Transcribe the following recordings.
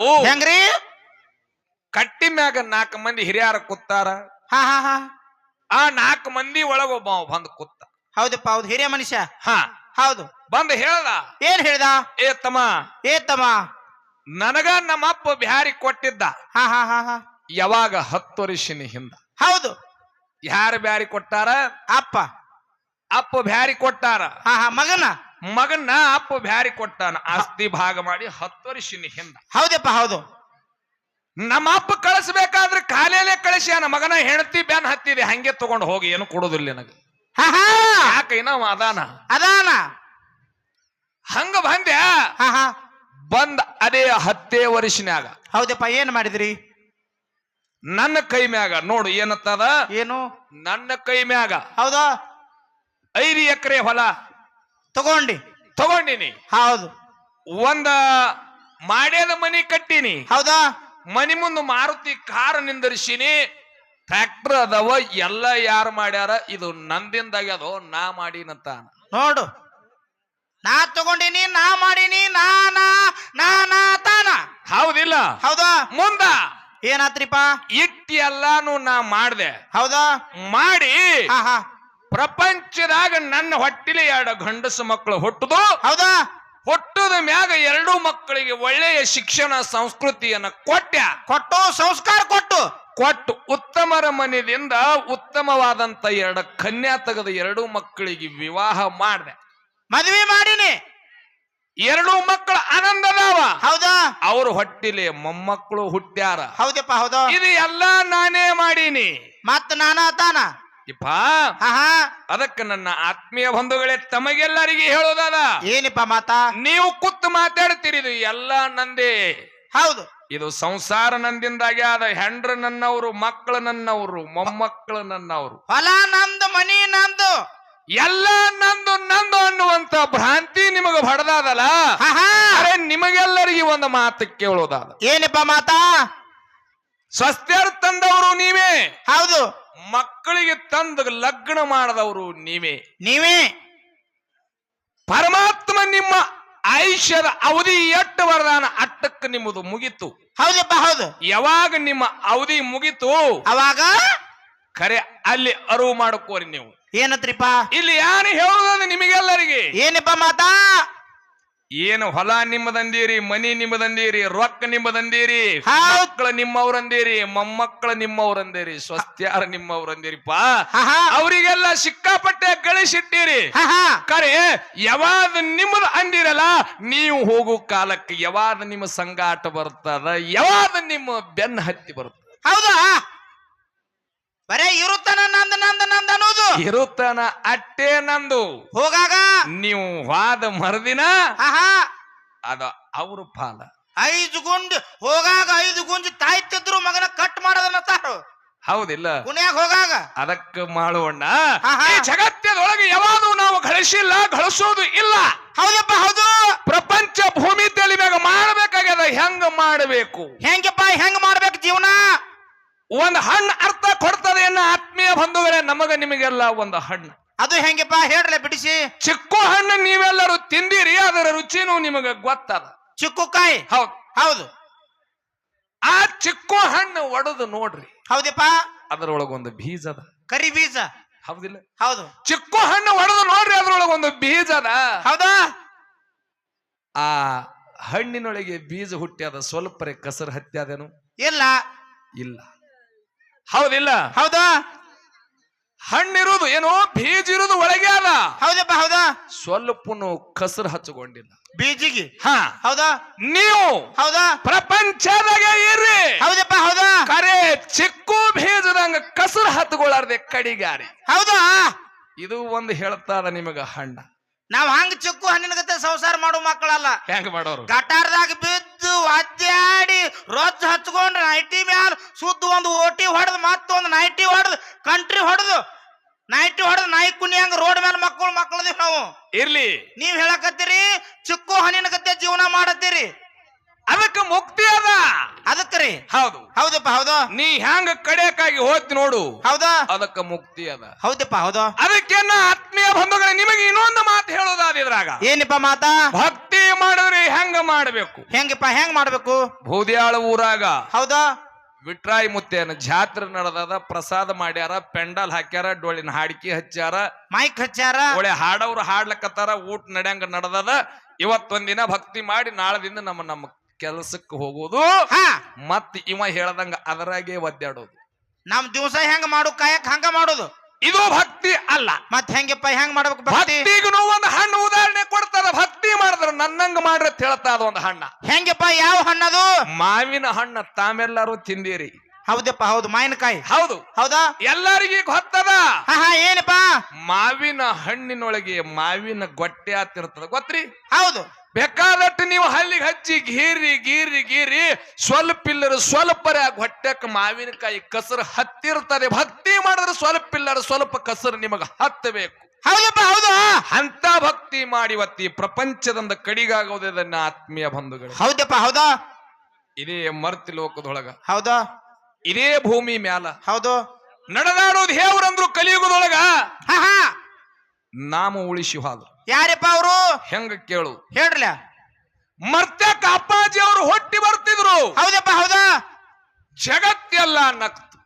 ಓ. ಹೆಂಗ್ರಿ? ಕಟ್ಟಿ ಮ್ಯಾಗ ನಾಲ್ಕು ಮಂದಿ ಹಿರಿಯರ ಕೂತಾರ. ಹಾ ಹಾ ಹಾ. ಆ ನಾಲ್ಕು ಮಂದಿ ಒಳಗ ಒಬ್ಬ ಬಂದ್ ಕೂತ. ಹೌದಪ್ಪ ಹೌದು. ಹಿರಿಯ ಮನುಷ್ಯ? ಹಾ. ಹೌದು. ಬಂದ್ ಹೇಳ್ದ. ಏನ್ ಹೇಳ್ದ? ಏ ತಮ್ಮ. ಏ ತಮ್ಮ. ನನಗ ನಮ್ಮಪ್ಪ ಬ್ಯಾರಿ ಕೊಟ್ಟಿದ್ದ. ಹಾ ಹಾ ಹಾ ಹಾ. ಯಾವಾಗ ಹತ್ತು ವರ್ಷಿನ ಹಿಂದ. ಹೌದು. ಯಾರು ಬ್ಯಾರಿ ಕೊಟ್ಟಾರ? ಅಪ್ಪ. ಅಪ್ಪ ಬ್ಯಾರಿ ಕೊಟ್ಟಾರ. ಹಾ ಹಾ ಮಗನ? ಮಗನ್ನ ಅಪ್ಪ ಬ್ಯಾರಿ ಕೊಟ್ಟಾನ. ಆಸ್ತಿ ಭಾಗ ಮಾಡಿ ಹತ್ತು ವರ್ಷಿನ ಹಿಂದ. ಹೌದಪ್ಪ ಹೌದು. ನಮ್ಮ ಅಪ್ಪ ಕಳಿಸ್ಬೇಕಾದ್ರೆ ಕಾಲೇಲೆ ಕಳಿಸ್ಯಾನ. ಮಗನ ಹೆಂಡತಿ ಬ್ಯಾನ್ ಹತ್ತಿದೆ. ಹಂಗೆ ತಗೊಂಡು ಹೋಗಿ ಏನು ಕೊಡೋದಿಲ್ಲ ನನಗೆ. ಹಾ ಹಾ. ಯಾಕ ಏನವ ಅದಾನ? ಅದಾನ. ಹಂಗ ಬಂದ್ಯಾ? ಬಂದ್ ಅದೇ ಹತ್ತೇ ವರ್ಷನ್ಯಾಗ. ಹೌದಪ್ಪ ಏನ್ ಮಾಡಿದ್ರಿ? ನನ್ನ ಕೈ ಮ್ಯಾಗ ನೋಡು ಏನತ್ತದ ಏನು? ನನ್ನ ಕೈ ಮ್ಯಾಗ. ಹೌದಾ? ಐದು ಎಕರೆ ಹೊಲ. ತಗೊಂಡಿ. ತಗೊಂಡಿನಿ. ಹೌದು. ಒಂದ ಮಾಡ್ಯದ ಮನಿ ಕಟ್ಟಿನಿ. ಹೌದಾ? ಮನಿ ಮುಂದೆ ಮಾರುತಿ ಕಾರ್ ನಿಂದರಿಸಿನಿ. ಟ್ರ್ಯಾಕ್ಟರ್ ಅದಾವ ಎಲ್ಲ ಯಾರು ಮಾಡ್ಯಾರ ಇದು ನಂದಿಂದಾಗ್ಯದೋ ನಾ ಮಾಡಿನಂತ ನೋಡು. ನಾ ತಗೊಂಡಿನಿ ನಾ ಮಾಡಿನಿ ನಾ ನಾ ನಾ ನಾ ತಾನ ಹೌದಿಲ್ಲ? ಹೌದಾ? ಮುಂದ ಏನಾತ್ರಿಪ್ಪ ಇಟ್ಟಿ ಎಲ್ಲಾನು ನಾ ಮಾಡ್ದೆ. ಹೌದಾ? ಮಾಡಿ ಹಾ ಹಾ. ಪ್ರಪಂಚದಾಗ ನನ್ನ ಹೊಟ್ಟಿಲಿ ಎರಡು ಗಂಡಸು ಮಕ್ಕಳು ಹುಟ್ಟುದು ಹೌದಾ? ಹುಟ್ಟದ ಮ್ಯಾಗ ಎರಡು ಮಕ್ಕಳಿಗೆ ಒಳ್ಳೆಯ ಶಿಕ್ಷಣ ಸಂಸ್ಕೃತಿಯನ್ನ ಕೊಟ್ಟ ಕೊಟ್ಟು ಸಂಸ್ಕಾರ ಕೊಟ್ಟು. ಕೊಟ್ಟು ಉತ್ತಮರ ಮನೆಯಿಂದ ಉತ್ತಮವಾದಂತ ಎರಡು ಕನ್ಯಾ ತೆಗೆದ ಎರಡು ಮಕ್ಕಳಿಗೆ ವಿವಾಹ ಮಾಡಿದೆ. ಮದುವೆ ಮಾಡಿನಿ. ಎರಡು ಮಕ್ಕಳು ಆನಂದದಾವ. ಹೌದಾ? ಅವ್ರ ಹೊಟ್ಟಿಲೆ ಮೊಮ್ಮಕ್ಕಳು ಹುಟ್ಟ್ಯಾರ ಹೌದಪ್ಪ ಹೌದಾ. ಇದು ಎಲ್ಲ ನಾನೇ ಮಾಡೀನಿ. ಮತ್ತ ನಾನ ತಾನ? ಇಪ್ಪ ಅದಕ್ಕೆ ನನ್ನ ಆತ್ಮೀಯ ಬಂಧುಗಳೇ ತಮಗೆಲ್ಲರಿಗೆ ಹೇಳೋದಾದ ಏನಿಪ್ಪ ಮಾತಾ? ನೀವು ಕುತ್ತು ಮಾತಾಡ್ತೀರಿ ಇದು ಎಲ್ಲ ನಂದೇ. ಹೌದು. ಇದು ಸಂಸಾರ ನಂದಿಂದಾಗೆ ಆದ ಹೆಂಡ್ರ ನನ್ನವರು ಮಕ್ಕಳು ನನ್ನವರು ಮೊಮ್ಮಕ್ಕಳು ನನ್ನವರು. ಹೊಲ ನಂದು ಮನಿ ನಂದು. ಎಲ್ಲ ನಂದು ನಂದು ಅನ್ನುವಂತ ಭ್ರಾಂತಿ ನಿಮಗೆ ಹೊಡೆದಾದಲ್ಲ ಅರೆ ನಿಮಗೆಲ್ಲರಿಗೆ ಒಂದು ಮಾತು ಕೇಳೋದಾದ ಏನಿಪ್ಪ ಮಾತಾ? ಸ್ವಸ್ಥ್ಯರ್ ತಂದವರು ನೀವೇ. ಹೌದು. ಮಕ್ಕಳಿಗೆ ತಂದು ಲಗ್ನ ಮಾಡದವರು ನೀವೇ. ನೀವೇ. ಪರಮಾತ್ಮ ನಿಮ್ಮ ಆಯುಷ್ಯದ ಅವಧಿ ಎಷ್ಟು ವರದಾನ ಅಟ್ಟಕ್ಕೆ ನಿಮ್ಮದು ಮುಗಿತು. ಹೌದಪ್ಪ ಹೌದು. ಯಾವಾಗ ನಿಮ್ಮ ಅವಧಿ ಮುಗಿತು ಅವಾಗ? ಖರೆ ಅಲ್ಲಿ ಅರಿವು ಮಾಡ್ಕೋರಿ ನೀವು. ಏನತ್ರಿಪ್ಪ? ಇಲ್ಲಿ ಯಾರು ಹೇಳುವುದು ನಿಮಗೆಲ್ಲರಿಗೆ? ಏನಪ್ಪ ಮಾತಾ? ಏನು ಹೊಲ ನಿಮ್ಮದಂದೀರಿ ಮನಿ ನಿಮ್ಮದಂದೀರಿ ರೊಕ್ಕ ನಿಮ್ಮದಂದೀರಿ. ಮಕ್ಕಳ ನಿಮ್ಮವ್ರಂದೀರಿ ಮೊಮ್ಮಕ್ಕಳ ನಿಮ್ಮವ್ರಂದೀರಿ ಸ್ವಸ್ತ್ಯಾರ ನಿಮ್ಮವ್ರಂದೀರಿಪ್ಪ. ಅವರಿಗೆಲ್ಲ ಸಿಕ್ಕಾಪಟ್ಟೆ ಗಳಿಸಿಟ್ಟಿರಿ. ಕರೆ ಯಾವಾಗ ನಿಮ್ಮದು ಅಂದಿರಲ್ಲ ನೀವು ಹೋಗೋ ಕಾಲಕ್ಕೆ ಯಾವಾಗ ನಿಮ್ಮ ಸಂಗಾಟ ಬರ್ತದ ಯಾವಾಗ ನಿಮ್ಮ ಬೆನ್ನ ಹತ್ತಿ ಬರ್ತದ ಹೌದಾ? ಬರೇ ಇರುತ್ತನ ನಂದ ನಂದ ನಂದ ಅನ್ನೋದು. ಇರುತ್ತನ ಅಟ್ಟೆ ನಂದು. ಹೋಗಾಗ? ನೀವು ವಾದ ಮರದಿನ ಹಾ ಹಾ ಅದ ಅವ್ರ ಪಾಲ ಐದು ಗುಂಡ್ ಹೋಗಾಗ ಐದು ಗುಂಜು ತಾಯ್ತಿದ್ರು ಮಗನ ಕಟ್ ಮಾಡೋದನ್ನ ತಾರು ಹೌದಿಲ್ಲ. ಪುಣ್ಯಾಗ ಹೋಗಾಗ? ಅದಕ್ಕೆ ಮಾಡೋಣ ಆಹಾ. ಈ ಜಗತ್ತದೊಳಗೆ ಯಾವಾಗೂ ನಾವು ಗಳಿಸಿಲ್ಲ ಗಳಿಸೋದು ಇಲ್ಲ. ಹೌದಪ್ಪ ಹೌದು. ಪ್ರಪಂಚ ಭೂಮಿ ತಲೆ ಮಾಡ್ಬೇಕಾಗ್ಯದ ಮಾಡಬೇಕಾಗ್ಯದ ಹೆಂಗ ಮಾಡಬೇಕು? ಹೆಂಗಪ್ಪ ಹೆಂಗ್ ಮಾಡ್ಬೇಕು ಜೀವನ? ಒಂದು ಹಣ್ಣು ಅರ್ಥ ಕೊಡ್ತದೆ ಎನ್ನ ಆತ್ಮೀಯ ಬಂಧುಗಳೇ ನಮಗ ನಿಮಗೆಲ್ಲ ಒಂದು ಹಣ್ಣು. ಅದು ಹೆಂಗಪ್ಪ? ಹೇಳ್ರಲ್ಲ ಬಿಡಿಸಿ. ಚಿಕ್ಕು ಹಣ್ಣು ನೀವೆಲ್ಲರೂ ತಿಂದಿರಿ ಅದರ ರುಚಿನೂ ನಿಮಗೆ ಗೊತ್ತದ. ಚಿಕ್ಕು ಕಾಯಿ? ಹೌದು. ಹೌದು. ಆ ಚಿಕ್ಕು ಹಣ್ಣು ಒಡೆದು ನೋಡ್ರಿ. ಹೌದಪ್ಪ? ಅದರೊಳಗೊಂದು ಬೀಜ ಅದ. ಕರಿ ಬೀಜ. ಹೌದಿಲ್ಲ? ಹೌದು. ಚಿಕ್ಕು ಹಣ್ಣು ಒಡೆದು ನೋಡ್ರಿ ಅದರೊಳಗೊಂದು ಬೀಜ ಅದ. ಹೌದಾ? ಆ ಹಣ್ಣಿನೊಳಗೆ ಬೀಜ ಹುಟ್ಟಿ ಅದ ಸ್ವಲ್ಪ ಕಸರು ಹತ್ಯಾದೇನು ಇಲ್ಲ. ಇಲ್ಲ. ಹೌದಿಲ್ಲ? ಹೌದಾ? ಹಣ್ಣಿರುವುದು ಏನು ಬೀಜ ಇರುವುದು ಒಳಗೆ ಅದ ಹೌದಪ್ಪ ಹೌದಾ? ಸ್ವಲ್ಪನು ಕಸರು ಹಚ್ಕೊಂಡಿಲ್ಲ ಬೀಜಿಗೆ? ಹಾ. ಹೌದಾ? ನೀವು ಹೌದಾ? ಪ್ರಪಂಚದಾಗ ಇರ್ರಿ ಹೌದಪ್ಪ ಹೌದಾ? ಕರೆ ಚಿಕ್ಕು ಬೀಜದಂಗ ಕಸರು ಹತ್ಕೊಳಾರ್ದೆ ಕಡಿಗಾರಿ. ಹೌದಾ? ಇದು ಒಂದು ಹೇಳ್ತಾರ ನಿಮಗ ಹಣ್ಣ. ನಾವ್ ಹಂಗ ಚಿಕ್ಕು ಹಣ್ಣಿನ ಗತೆ ಸಂಸಾರ ಮಾಡೋ ಮಕ್ಕಳಲ್ಲ. ಹೆಂಗ್ ಮಾಡೋರು? ಗಟಾರದಾಗ ಬಿದ್ದು ಒದ್ದಾಡಿ ರೊಚ್ಚ ಹಚ್ಕೊಂಡು ನೈಟಿ ಮ್ಯಾಲ ಸುದ್ದ ಒಂದು ಓಟಿ ಹೊಡೆದು ಮತ್ತೊಂದು ನೈಟಿ ಹೊಡೆದು ಕಂಟ್ರಿ ಹೊಡೆದು ನೈಟಿ ಹೊಡೆದು ನಾಯಿ ಹಂಗ ರೋಡ್ ಮೇಲೆ ಮಕ್ಕಳು ಮಕ್ಕಳದಿವ್ ನಾವು. ಇರ್ಲಿ. ನೀವ್ ಹೇಳಕತ್ತೀರಿ ಚಿಕ್ಕು ಹಣ್ಣಿನ ಗತೆ ಜೀವನ ಮಾಡತ್ತೀರಿ. ಅದಕ್ಕೆ ಮುಕ್ತಿ ಅದ. ಅದಕ್ರಿ ಹೌದು. ಹೌದಪ್ಪ ಹೌದು. ನೀ ಹ್ಯಾಂಗ ಕಡೆಯಕ್ಕಾಗಿ ಹೋಗ್ತಿ ನೋಡು. ಹೌದಾ? ಅದಕ್ಕೆ ಮುಕ್ತಿ ಅದ. ಹೌದಪ್ಪ ಹೌದು. ಅದಕ್ಕೆ ಆತ್ಮೀಯ ಬಂಧುಗಳೇ ನಿಮಗೆ ಇನ್ನೊಂದು ಮಾತು ಹೇಳೋದಾದ ಇದ್ರಾಗ. ಏನಪ್ಪ ಮಾತಾ? ಭಕ್ತಿ ಮಾಡಿದ್ರೆ ಹೆಂಗ ಮಾಡಬೇಕು? ಹೆಂಗಪ್ಪ ಹೆಂಗ್ ಮಾಡ್ಬೇಕು? ಭೂದ್ಯಾಳ ಊರಾಗ. ಹೌದಾ. ವಿಟ್ರಾಯಿ ಮುತ್ತೇನ ಜಾತ್ರೆ ನಡೆದದ ಪ್ರಸಾದ ಮಾಡ್ಯಾರ ಪೆಂಡಲ್ ಹಾಕ್ಯಾರ ಡೊಳ್ಳಿನ ಹಾಡಿಕೆ ಹಚ್ಚಾರ ಮೈಕ್ ಹಚ್ಚಾರ ಒಳ್ಳೆ ಹಾಡವ್ರು ಹಾಡ್ಲಕತ್ತಾರ ಊಟ ನಡ್ಯಂಗ ನಡೆದದ. ಇವತ್ತೊಂದಿನ ಭಕ್ತಿ ಮಾಡಿ ನಾಳದಿಂದ ನಮ್ಮ ನಮ್ಮ ಕೆಲಸಕ್ಕೆ ಹೋಗೋದು ಹಾ. ಮತ್ ಇವ ಹೇಳ್ದಂಗ ಅದರಾಗೆ ಒದ್ದಾಡೋದು. ನಮ್ ದಿವಸ ಹೆಂಗ್ ಮಾಡು ಕಾಯಕ್ ಹಂಗ ಮಾಡೋದು. ಇದು ಭಕ್ತಿ ಅಲ್ಲ. ಮತ್ ಹೆಂಗಪ್ಪ ಹೆಂಗ್ ಮಾಡ್ಬೇಕು ಭಕ್ತಿ? ಭಕ್ತಿಗೂ ಒಂದು ಹಣ್ಣು ಉದಾಹರಣೆ ಕೊಡ್ತಾರ ಭಕ್ತಿ ಮಾಡಿದ್ರ ನನ್ನಂಗ ಮಾಡ್ರಿ ಅಂತ ಹೇಳ್ತಾ ಅದ ಒಂದು ಹಣ್ಣ. ಹೆಂಗಪ್ಪ ಯಾವ ಹಣ್ಣದು? ಮಾವಿನ ಹಣ್ಣ ತಾವೆಲ್ಲರೂ ತಿಂದಿರಿ. ಹೌದಪ್ಪ ಹೌದು ಮಾವಿನಕಾಯಿ. ಹೌದು. ಹೌದಾ? ಎಲ್ಲರಿಗೂ ಗೊತ್ತದ ಏನಪ್ಪ? ಮಾವಿನ ಹಣ್ಣಿನೊಳಗೆ ಮಾವಿನ ಗೊಟ್ಟೆ ಆತಿರ್ತದ ಗೊತ್ತ್ರಿ? ಹೌದು. ಬೇಕಾದಟ್ಟು ನೀವು ಹಲ್ಲಿಗೆ ಹಚ್ಚಿ ಗೀರಿ ಗೀರಿ ಗೀರಿ ಸ್ವಲ್ಪ ಇಲ್ಲರ ಸ್ವಲ್ಪರ ಹೊಟ್ಟೆಕ್ ಮಾವಿನಕಾಯಿ ಕಸರು ಹತ್ತಿರ್ತದೆ. ಭಕ್ತಿ ಮಾಡಿದ್ರೆ ಸ್ವಲ್ಪ ಇಲ್ಲರ ಸ್ವಲ್ಪ ಕಸರು ನಿಮಗೆ ಹತ್ತಬೇಕು. ಹೌದಪ್ಪ ಹೌದು. ಅಂತ ಭಕ್ತಿ ಮಾಡಿ ಇವತ್ತಿ ಪ್ರಪಂಚದಿಂದ ಕಡಿಗಾಗೋದೇ ನನ್ನ ಆತ್ಮೀಯ ಬಂಧುಗಳು. ಹೌದಪ್ಪ ಹೌದಾ. ಇದೇ ಮರ್ತಿ ಲೋಕದೊಳಗ. ಹೌದಾ. ಇದೇ ಭೂಮಿ ಮ್ಯಾಲ. ಹೌದು. ನಡೆದಾಡೋದು ಹೇವ್ರಂದ್ರು ಕಲಿಯುಗದೊಳಗ ನಾಮ ಉಳಿಸಿ ಹೋದ್ರು. ಯಾರಪ್ಪ ಅವರು? ಹೆಂಗ ಕೇಳು. ಹೇಳ್ರಲ್ಲ. ಮರ್ತಕ್ಕ ಅಪ್ಪಾಜಿ ಅವರು ಹೊಟ್ಟಿ ಬರ್ತಿದ್ರು. ಹೌದಪ್ಪ ಹೌದಾ? ಜಗತ್ತೆಲ್ಲ ನಗ್ತು.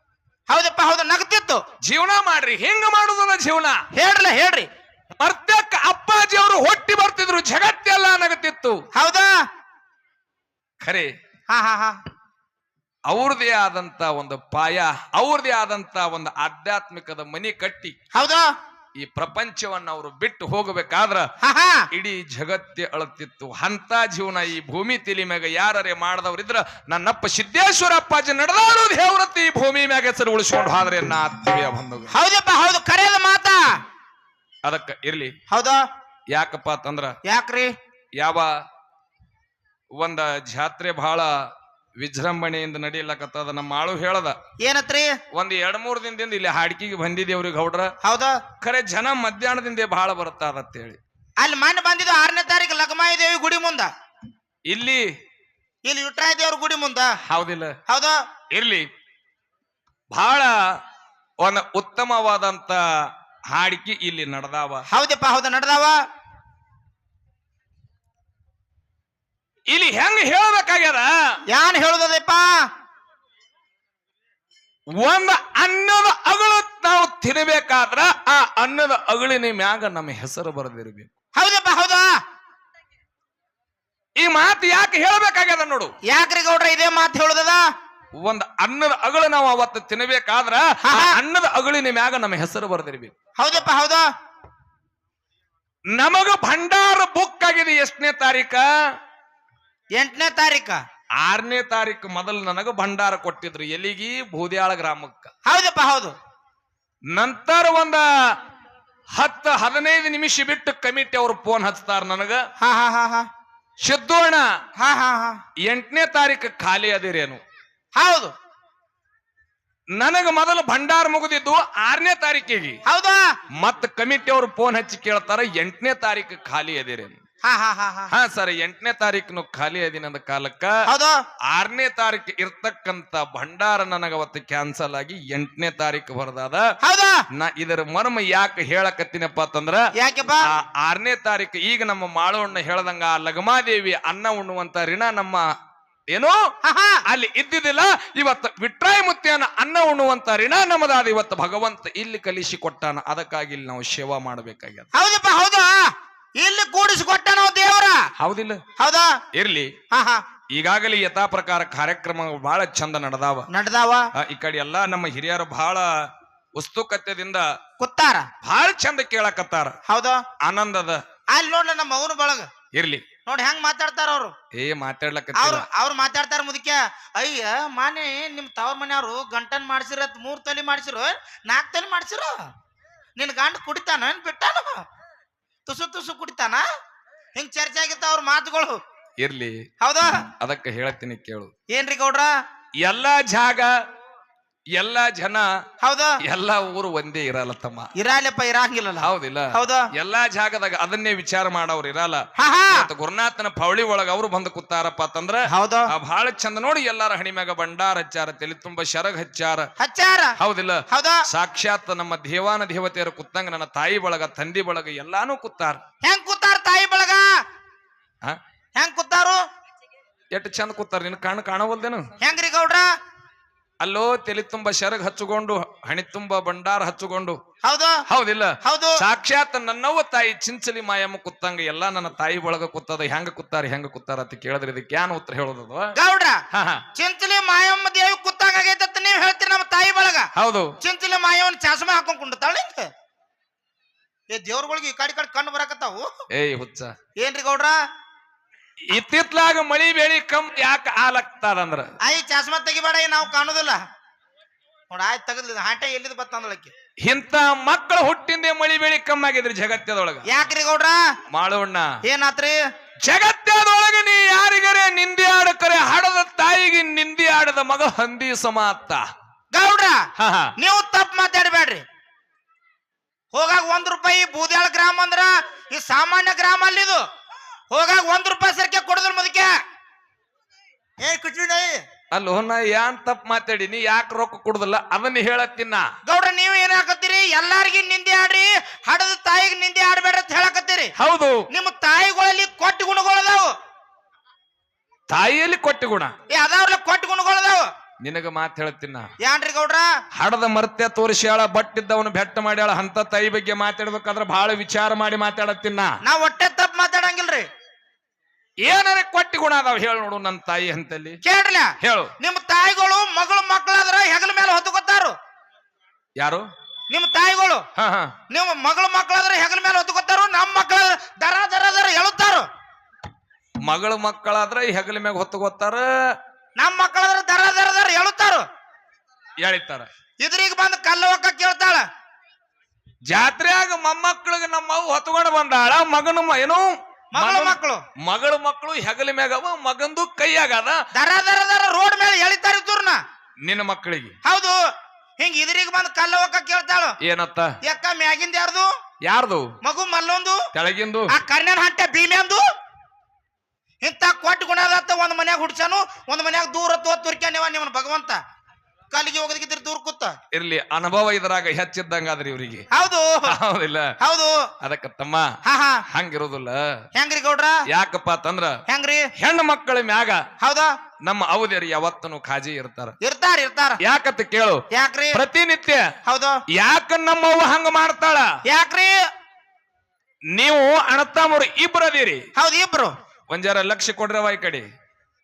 ಹೌದಪ್ಪ ಹೌದು ನಗ್ತಿತ್ತು. ಜೀವನ ಮಾಡ್ರಿ ಹೆಂಗ ಮಾಡುದಲ್ಲ ಜೀವನ? ಹೇಳ್ರಲ್ಲ ಹೇಳ್ರಿ. ಮರ್ತಕ್ಕ ಅಪ್ಪಾಜಿ ಅವರು ಹೊಟ್ಟಿ ಬರ್ತಿದ್ರು ಜಗತ್ತೆಲ್ಲ ನಗತಿತ್ತು. ಹೌದಾ? ಖರೆ ಹಾ ಹಾ ಹಾ. ಅವ್ರದೇ ಆದಂತ ಒಂದು ಪಾಯ ಅವ್ರದೇ ಆದಂತ ಒಂದು ಆಧ್ಯಾತ್ಮಿಕದ ಮನಿ ಕಟ್ಟಿ. ಹೌದಾ? ಈ ಪ್ರಪಂಚವನ್ನ ಅವರು ಬಿಟ್ಟು ಹೋಗಬೇಕಾದ್ರ ಇಡೀ ಜಗತ್ತೆ ಅಳತಿತ್ತು ಅಂತ ಜೀವನ ಈ ಭೂಮಿ ತಿಲಿ ಮ್ಯಾಗ ಯಾರೇ ಮಾಡದವ್ರಿದ್ರ ನನ್ನಪ್ಪ ಸಿದ್ದೇಶ್ವರ ಅಪ್ಪಾಜಿ ಹೇವ್ರತ್ತಿ ಈ ಭೂಮಿ ಮ್ಯಾಗ ಹೆಸರು ಉಳಿಸ್ಕೊಂಡು ಹೋದ್ರೆ ನಾ ಆತ್ಮೀಯ ಬಂಧುಗಳು ಹೌದಪ್ಪ ಹೌದು. ಕರೆಯದ ಮಾತಾ. ಅದಕ್ಕ ಇರ್ಲಿ. ಹೌದಾ. ಯಾಕಪ್ಪ ಅಂತಂದ್ರ ಯಾಕ್ರಿ? ಯಾವ ಒಂದ ಜಾತ್ರೆ ಬಹಳ ವಿಜೃಂಭಣೆಯಿಂದ ನಡೀಲಕತ್ತದ ನಮ್ಮ ಆಳು ಹೇಳದ. ಏನತ್ರಿ? ಒಂದ್ ಎರಡ್ ಮೂರ್ ದಿನದಿಂದ ಇಲ್ಲಿ ಹಾಡ್ಕಿಗೆ ಬಂದಿದ್ದೇವ್ರಿ ಗೌಡ್ರ. ಹೌದಾ? ಖರೆ ಜನ ಮಧ್ಯಾಹ್ನದಿಂದ ಬಹಳ ಅಂತ ಹೇಳಿ ಅಲ್ಲಿ ಮನೆ ಬಂದಿದ್ದು ಆರನೇ ತಾರೀಕು ಲಗಮಾಯಿ ದೇವಿ ಗುಡಿ ಮುಂದ. ಇಲ್ಲಿ? ಇಲ್ಲಿ ಯುಟ್ರಾಯ ದೇವ್ರ ಗುಡಿ ಮುಂದ. ಹೌದಿಲ್ಲ. ಹೌದಾ? ಇರ್ಲಿ. ಬಹಳ ಒಂದ್ ಉತ್ತಮವಾದಂತ ಹಾಡಿಕೆ ಇಲ್ಲಿ ನಡೆದಾವ. ಹೌದಪ್ಪ ಹೌದಾ ನಡ್ದಾವ. ಇಲ್ಲಿ ಹೆಂಗ್ ಹೇಳ್ಬೇಕಾಗ್ಯದ? ಯಾನ್ ಹೇಳುದಪ್ಪ ಒಂದ ಅನ್ನದ ಅಗಳು ನಾವು ತಿನ್ಬೇಕಾದ್ರ ಆ ಅನ್ನದ ಅಗಳಿನ ಮ್ಯಾಗ ನಮ್ಮ ಹೆಸರು ಬರೆದಿರ್ಬೇಕು. ಹೌದಪ್ಪ ಹೌದಾ? ಈ ಮಾತು ಯಾಕೆ ಹೇಳ್ಬೇಕಾಗ್ಯದ ನೋಡು? ಯಾಕ್ರಿ ಗೌಡ್ರ ಇದೇ ಮಾತು ಹೇಳುದದ? ಒಂದ್ ಅನ್ನದ ಅಗಳು ನಾವು ಅವತ್ತು ತಿನ್ನಬೇಕಾದ್ರ ಆ ಅನ್ನದ ಅಗಳಿನ ಮ್ಯಾಗ ನಮ್ಮ ಹೆಸರು ಬರೆದಿರ್ಬೇಕು. ಹೌದಪ್ಪ ಹೌದಾ? ನಮಗ ಭಂಡಾರ ಬುಕ್ ಆಗಿದೆ ಎಷ್ಟನೇ ತಾರೀಕ? ಎಂಟನೇ ತಾರೀಕ? ಆರನೇ ತಾರೀಕು ಮೊದಲು ನನಗ ಭಂಡಾರ ಕೊಟ್ಟಿದ್ರು ಎಲ್ಲಿಗಿ? ಬೂದ್ಯಾಳ ಗ್ರಾಮಕ್ಕ. ಹೌದಪ್ಪ ಹೌದು. ನಂತರ ಒಂದ ಹತ್ತು ಹದಿನೈದು ನಿಮಿಷ ಬಿಟ್ಟು ಕಮಿಟಿ ಅವ್ರು ಫೋನ್ ಹಚ್ತಾರ ನನಗ. ಹಾ ಹಾ ಹಾ ಹಾ. ಅಣ್ಣ ಹಾ ಹಾ ಹಾ. ಎಂಟನೇ ತಾರೀಕು ಖಾಲಿ ಅದಿರೇನು? ಹೌದು. ನನಗ ಮೊದಲು ಭಂಡಾರ ಮುಗಿದಿದ್ದು ಆರನೇ ತಾರೀಕಿಗೆ. ಹೌದಾ? ಮತ್ತ ಕಮಿಟಿ ಅವ್ರು ಫೋನ್ ಹಚ್ಚಿ ಕೇಳ್ತಾರ ಎಂಟನೇ ತಾರೀಕು ಖಾಲಿ ಅದಿರೇನು? ಹಾ ಹಾ ಹಾ ಹಾ. ಹಾ ಸರ್ ಎಂಟನೇ ತಾರೀಕು ಖಾಲಿ ಅದಿನದ ಕಾಲಕ್ಕ. ಹೌದು? ಆರನೇ ತಾರೀಕು ಇರ್ತಕ್ಕಂತ ಭಂಡಾರ ನನಗ ಅವತ್ತು ಕ್ಯಾನ್ಸಲ್ ಆಗಿ ಎಂಟನೇ ತಾರೀಕು ಬರದಾದ. ಹೌದಾ? ನಾ ಇದರ ಮರ್ಮ ಯಾಕೆ ಹೇಳಕತ್ತಿನಪ್ಪ ಅಂತಂದ್ರ ಯಾಕೆಪ್ಪ? ಆರನೇ ತಾರೀಕು ಈಗ ನಮ್ಮ ಮಾಳವಣ್ಣ ಹೇಳ್ದಂಗ ಆ ಲಗಮಾದೇವಿ ಅನ್ನ ಉಣ್ಣುವಂತ ಋಣ ನಮ್ಮ ಏನು ಅಲ್ಲಿ ಇದ್ದಿದ್ದಿಲ್ಲ ಇವತ್ತು ವಿಟ್ರಾಯ ಮುತ್ಯನ ಅನ್ನ ಉಣ್ಣುವಂತ ಋಣ ನಮ್ಮದಾದ ಇವತ್ತು ಭಗವಂತ ಇಲ್ಲಿ ಕಲಿಸಿ ಕೊಟ್ಟಾನ ಅದಕ್ಕಾಗಿ ಇಲ್ಲಿ ನಾವು ಸೇವಾ ಮಾಡಬೇಕಾಗ್ಯದ. ಹೌದಪ್ಪ ಹೌದಾ? ಇಲ್ಲಿ ಕೂಡಿಸಿ ಕೊಟ್ಟ ನಾವು ದೇವರ? ಹೌದಿಲ್ಲ. ಹೌದಾ? ಇರ್ಲಿ. ಹಾ ಹಾ. ಈಗಾಗಲೇ ಯಥಾ ಪ್ರಕಾರ ಕಾರ್ಯಕ್ರಮ ಬಹಳ ಚಂದ ನಡೆದಾವ. ನಡ್ದಾವ? ಆ, ಈ ಕಡೆ ಎಲ್ಲಾ ನಮ್ಮ ಹಿರಿಯರು ಬಹಳ ಉಸ್ತುಕತ್ಯದಿಂದ ಕುತ್ತಾರ? ಬಹಳ ಚಂದ ಕೇಳಕತ್ತಾರ. ಹೌದಾ. ಆನಂದದ. ಅಲ್ಲಿ ನೋಡ್ಲ ನಮ್ಮ ಮಗನ ಬಳಗ. ಇರ್ಲಿ. ನೋಡಿ ಹೆಂಗ್ ಮಾತಾಡ್ತಾರ ಅವ್ರು? ಏ ಅವ್ರು ಮಾತಾಡ್ಲಕತ್ತಿಲ್ಲ. ಅವ್ರು ಮಾತಾಡ್ತಾರ ಮುದಕ್ಕೆ ಅಯ್ಯ ಮಾನೆ ನಿಮ್ ತವ್ರ ಮನೆಯವ್ರು ಗಂಟನ್ ಮಾಡ್ಸಿರತ್ ಮೂರ್ ತಲೆ ಮಾಡ್ಸಿರೋ ನಾಲ್ಕು ತಲೆ ಮಾಡ್ಸಿರೋ? ನಿನ್ ಗಂಡ ಕುಡಿತಾನ ಏನ್ ಬಿಟ್ಟಾನ? ತುಸು ತುಸು ಕುಡಿತಾನ? ಹಿಂಗ್ ಚರ್ಚೆ ಆಗಿತ್ತ ಅವ್ರ ಮಾತುಗಳು. ಇರ್ಲಿ. ಹೌದಾ? ಅದಕ್ಕೆ ಹೇಳತ್ತೀನಿ ಕೇಳು. ಏನ್ರಿ ಗೌಡ್ರ? ಎಲ್ಲಾ ಜಾಗ ಎಲ್ಲಾ ಜನ ಹೌದಾ? ಎಲ್ಲಾ ಊರು ಒಂದೇ ಇರಲ್ಲ ತಮ್ಮ. ಇರಾಲಪ್ಪ ಇರಂಗಿಲ್ಲಲ್ಲ? ಹೌದಿಲ್ಲ. ಹೌದಾ? ಎಲ್ಲಾ ಜಾಗದಾಗ ಅದನ್ನೇ ವಿಚಾರ ಮಾಡವ್ರು ಇರಲ್ಲ. ಇವತ್ತು ಗುರುನಾಥನ ಪೌಳಿ ಒಳಗ ಅವ್ರು ಬಂದು ಕೂತಾರಪ್ಪ ಅಂತಂದ್ರ ಹೌದಾ? ಬಹಳ ಚಂದ ನೋಡಿ ಎಲ್ಲಾರ ಹಣಿಮ್ಯಾಗ ಭಂಡಾರ ಹಚ್ಚಾರ ತಲೆ ತುಂಬಾ ಶರಗ್ ಹಚ್ಚಾರ. ಹಚ್ಚಾರ? ಹೌದಿಲ್ಲ. ಹೌದಾ? ಸಾಕ್ಷಾತ್ ನಮ್ಮ ದೇವಾನ ದೇವತೆಯರು ಕುತ್ತಂಗ ನನ್ನ ತಾಯಿ ಬಳಗ ತಂದಿ ಬಳಗ ಎಲ್ಲಾನು ಕೂತಾರ. ಹೆಂಗ್ ಕೂತಾರ ತಾಯಿ ಬಳಗ? ಹೆಂಗ್ ಕೂತಾರು? ಎಷ್ಟು ಚಂದ ಕೂತಾರ? ನಿನ್ ಕಣ್ಣು ಕಾಣವಲ್ದೇನು? ಹೆಂಗ್ರಿ ಗೌಡ್ರ? ಅಲ್ಲೋ ತಲೆ ತುಂಬಾ ಶರಗ್ ಹಚ್ಚಿಕೊಂಡು ಹಣಿ ತುಂಬ ಭಂಡಾರ ಹಚ್ಚಿಕೊಂಡು ಹೌದು. ಹೌದಿಲ್ಲ? ಹೌದು. ಸಾಕ್ಷಾತ್ ನನ್ನವ್ವ ತಾಯಿ ಚಿಂಚಲಿ ಮಾಯಮ್ಮ ಕುತ್ತಂಗ ಎಲ್ಲಾ ನನ್ನ ತಾಯಿ ಒಳಗ ಕೂತದ ಹೆಂಗ ಕುತ್ತಾರ ಹೆಂಗ ಕುತ್ತಾರ ಅಂತ ಕೇಳಿದ್ರೆ ಇದಕ್ಕೆ ಏನು ಉತ್ತರ ಹೇಳೋದು ಗೌಡ್ರ ಚಿಂಚಲಿ ಮಾಯಮ್ಮ ದೇವಿ ಕುತ್ತಾಗ ಅಂತ ನೀವ್ ಹೇಳ್ತೀರಿ ನಮ್ಮ ತಾಯಿ ಒಳಗ? ಹೌದು. ಚಿಂಚಲಿ ಮಾಯಮ್ಮನ ಚಾಸ್ಮ ಹಾಕೊಂಡ್ ತಾಳಿ ಹಿಂಗ ಏ ದೇವ್ರಗಳಿಗೆ ಈ ಕಾಡಿ ಕಾಡಿ ಕಡೆ ಕಣ್ಣು ಬರಾಕತ್ತಾವು? ಏಯ್ ಹುಚ್ಚ. ಏನ್ರಿ ಗೌಡ್ರ? ಇತ್ತಿತ್ಲಾಗ ಮಳಿ ಬೆಳಿ ಕಮ್ ಯಾಕ ಅಂದ್ರ ಐ ಚಾಸ್ಮ ತೆಗಿಬೇಡ ಏ ನಾವು ಕಾಣುದಿಲ್ಲ. ನೋಡ ಆಯ್ತು ತೆಗದ್ಲಿ. ಹಾಟೆ ಎಲ್ಲಿದ್ ಬತ್ತಂದಳಕ್ಕೆ ಇಂತ ಮಕ್ಕಳು ಹುಟ್ಟಿಂದೆ ಮಳಿ ಬೆಳಿ ಕಮ್ಮಿ ಆಗಿದ್ರಿ ಜಗತ್ತದೊಳಗ ಯಾಕ್ರಿ ಗೌಡ್ರ? ಮಾಡೋಣ ಏನಾತ್ರಿ? ಜಗತ್ತದೊಳಗ ನೀ ಯಾರಿಗರೆ ನಿಂದಿ ಆಡಕರೆ ಹಾಡದ ತಾಯಿಗೆ ನಿಂದಿ ಆಡದ ಮಗ ಹಂದಿ ಸಮ ಅತ್ತ ಗೌಡ್ರ ಹಾ ಹಾ. ನೀವು ತಪ್ಪು ಮಾತಾಡಬೇಡ್ರಿ. ಹೋಗಾಗ ಒಂದ್ ರೂಪಾಯಿ ಬೂದ್ಯಾಳ ಗ್ರಾಮ ಅಂದ್ರ ಈ ಸಾಮಾನ್ಯ ಗ್ರಾಮ ಅಲ್ಲಿದು ಹೋಗಾಗ ಒಂದ್ ರೂಪಾಯಿ ಸರ್ಕೆ ಕೊಡದ್ರ ಮದಕ್ಕೆ ಏ ಕುಚು ನಾಯಿ ಅಲ್ಲ ಹೋನ ಏನ್ ತಪ್ಪ ಮಾತಾಡಿನಿ ಯಾಕೆ ರೊಕ್ಕ ಕೊಡುದಿಲ್ಲ? ಅದನ್ನ ಹೇಳತ್ತಿನ ಗೌಡ್ರ ನೀವು ಏನ್ ಹಾಕತ್ತೀರಿ? ಎಲ್ಲಾರ್ಗಿ ನಿಂದೆ ಆಡ್ರಿ ಹಡದ ತಾಯಿಗೆ ನಿಂದೆ ಆಡ್ಬೇಡ ಅಂತ ಹೇಳಕತ್ತೀರಿ. ಹೌದು. ನಿಮ್ಮ ತಾಯಿಗಳಲ್ಲಿ ಕೊಟ್ಟ ಗುಣಗಳದಾವು ತಾಯಿಯಲ್ಲಿ ಕೊಟ್ಟಿ ಗುಣ? ಏ ಅದಾವ್ರಲ್ಲ ಕೊಟ್ಟ ಗುಣಗಳದಾವು ನಿನಗ ಮಾತ್ ಹೇಳ್ತೀನ ಯಾನ್ರಿ ಗೌಡ್ರ? ಹಡದ ಮರ್ತ್ಯ ತೋರಿಸ್ಯಾಳ ಬಟ್ಟಿದ್ದವನು ಬೆಟ್ಟ ಮಾಡ್ಯಾಳ ಅಂತ ತಾಯಿ ಬಗ್ಗೆ ಮಾತಾಡ್ಬೇಕಾದ್ರೆ ಬಹಳ ವಿಚಾರ ಮಾಡಿ ಮಾತಾಡತ್ತಿನ ನಾ. ಒಟ್ಟೆ ಮಾತಾಡಂಗಿಲ್ರಿ. ಏನಾರ ಕೊಟ್ಟಿ ಗುಣ ಅದಾವ ಹೇಳು ನೋಡು ನನ್ನ ತಾಯಿ ಅಂತಲ್ಲಿ ಕೇಳ್ರಲ್ಲ ಹೇಳು. ನಿಮ್ಮ ತಾಯಿಗಳು ಮಗಳು ಮಕ್ಕಳಾದ್ರ ಹೆಗಲ ಮೇಲೆ ಹೊತ್ತುಕೊತಾರು ಯಾರು? ನಿಮ್ಮ ತಾಯಿಗಳು. ನೀವು ಮಗಳು ಮಕ್ಕಳಾದ್ರೆ ಹೆಗಲ ಮೇಲೆ ಹೊತ್ತುಕೊತಾರು ನಮ್ಮ ಮಕ್ಕಳ ದರ ದರ ದರ ಹೇಳುತ್ತಾರು. ಮಗಳ ಮಕ್ಕಳಾದ್ರ ಹೆಗಲ ಮ್ಯಾಗ ಹೊತ್ತು ಗೊತ್ತಾರ ನಮ್ಮ ಮಕ್ಕಳಾದ್ರೆ ದರ ದರ ದರ ಹೇಳುತ್ತಾರು. ಎಳಿತಾರ ಇದ್ರಿಗೆ ಬಂದು ಕಲ್ಲವಕ್ಕ ಕೇಳ್ತಾಳ. ಜಾತ್ರೆಯಾಗ ನಮ್ಮ ಅವ್ವ ಹೊತ್ಕೊಂಡು ಬಂದಾಳ ಮಗನ ಮ- ಏನು? ಮಗಳ ಮಕ್ಕಳು. ಮಗಳ ಮಕ್ಕಳು ಹೆಗಲ ಮ್ಯಾಗವ ಮಗಂದು ಕೈಯಾಗದ ದರ ದರ ದರ ರೋಡ್ ಮೇಲೆ ಎಳಿತಾರ ಇವ್ರನ್ನ ನಿನ್ನ ಮಕ್ಕಳಿಗೆ. ಹೌದು. ಹಿಂಗ್ ಇದ್ರಿಗೆ ಬಂದು ಹೋಗ ಕೇಳ್ತಾಳು. ಏನತ್ತ? ಎಕ್ಕ ಮ್ಯಾಗಿಂದ ಯಾರ್ದು? ಯಾರ್ದು? ಮಗು ಮಲ್ಲೊಂದು. ಕೆಳಗಿಂದು ಆ ಕರ್ಣನ್ ಹಂಟೆ ಭೀಮ್ಯಾಂದು ಇಂತ ಕೊಟ್ಟು ಗುಣದತ್ತ ಒಂದ್ ಮನ್ಯಾಗ ಹುಡ್ಸಾನು ಒಂದ್ ಮನ್ಯಾಗ ದೂರ ತೋ ತುರ್ಕ್ಯಾನಿವ ನಿಮ್ಮನ್ ಭಗವಂತ. ಕಲ್ಲಿಗೆ ಹೋಗೋದಕ್ಕಿದ್ರೆ ದೂರ ಕೂತ. ಇರ್ಲಿ ಅನುಭವ ಇದ್ರಾಗ ಹೆಚ್ಚಿದ್ದಂಗಾದ್ರಿ ಇವರಿಗೆ. ಹೌದು. ಹೌದಿಲ್ಲ. ಹೌದು. ಅದಕ್ಕ ತಮ್ಮ ಹಾ ಹಾ. ಹಂಗಿರೋದಿಲ್ಲ. ಹೆಂಗ್ರಿ ಗೌಡ್ರ? ಯಾಕಪ್ಪ ತಂದ್ರ ಹೆಂಗ್ರಿ? ಹೆಣ್ಣು ಮಕ್ಕಳ ಮ್ಯಾಗ ಹೌದಾ? ನಮ್ಮ ಅವಧಿಯರು ಯಾವತ್ತನು ಖಾಜಿ ಇರ್ತಾರ. ಇರ್ತಾರ ಇರ್ತಾರ. ಯಾಕತ್ತ ಕೇಳು? ಯಾಕ್ರಿ? ಪ್ರತಿನಿತ್ಯ. ಹೌದು. ಯಾಕ ನಮ್ಮವ್ವ ಹಂಗ ಮಾಡ್ತಾಳ? ಯಾಕ್ರಿ? ನೀವು ಅಣತಾಮರು ಅದೀರಿ ಹೌದು ಇಬ್ರು. ಒಂದ್ ಜರ ಲಕ್ಷ ಕೊಡ್ರವ ಈ ಕಡೆ.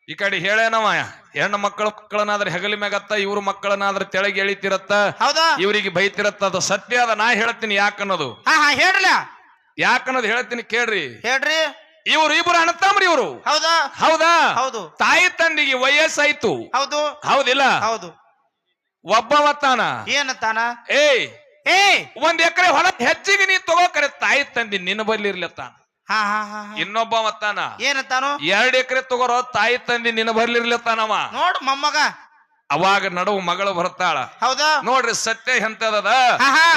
ಈ ಕಡೆ ಹೇಳೇನವ ಹೆಣ್ಣು ಮಕ್ಕಳ ಮಕ್ಕಳನ್ನಾದ್ರೆ ಹೆಗಲಿ ಮ್ಯಾಗತ್ತ ಇವ್ರ ಮಕ್ಕಳನ್ನಾದ್ರೆ ತೆಳಗೆ ಎಳಿತಿರತ್ತ ಹೌದಾ? ಇವರಿಗೆ ಬೈತಿರತ್ತ ಅದು ಸತ್ಯ ಅದ ನಾ ಹೇಳ್ತೀನಿ ಯಾಕನ್ನೋದು. ಹಾ ಹಾ ಹೇಳ್ರಲ್ಲ ಯಾಕನ್ನೋದು ಹೇಳ್ತೀನಿ ಕೇಳ್ರಿ. ಹೇಳ್ರಿ. ಇವ್ರು ಇಬ್ರು ಅಣ್ಣತಾಮ್ರಿ ಇವ್ರು. ಹೌದಾ? ಹೌದಾ? ಹೌದು. ತಾಯಿ ತಂದಿಗೆ ವಯಸ್ಸಾಯ್ತು. ಹೌದು. ಹೌದಿಲ್ಲ? ಹೌದು. ಒಬ್ಬವ ತಾನ ಏಯ್! ಏ ಒಂದ್ ಎಕರೆ ಹೊಲ ಹೆಚ್ಚಿಗೆ ನೀ ತಗೋಕರೆ ತಾಯಿ ತಂದಿ ನಿನ್ನ ಬಲ್ಲಿ ಇರ್ಲತ್ತಾನ. ಹಾ. ಇನ್ನೊಬ್ಬ ಮತ್ತಾನ? ಏನತ್ತಾನು ಎರಡ್ ಎಕರೆ ತಗೋರೋ ತಾಯಿ ತಂದಿ ನಿನ್ನ ಬರ್ಲಿರ್ಲತ್ತಾನವ. ನೋಡು ಮೊಮ್ಮಗ. ಅವಾಗ ನಡುವು ಮಗಳು ಬರ್ತಾಳ ಹೌದಾ. ನೋಡ್ರಿ ಸತ್ಯ ಎಂತದ.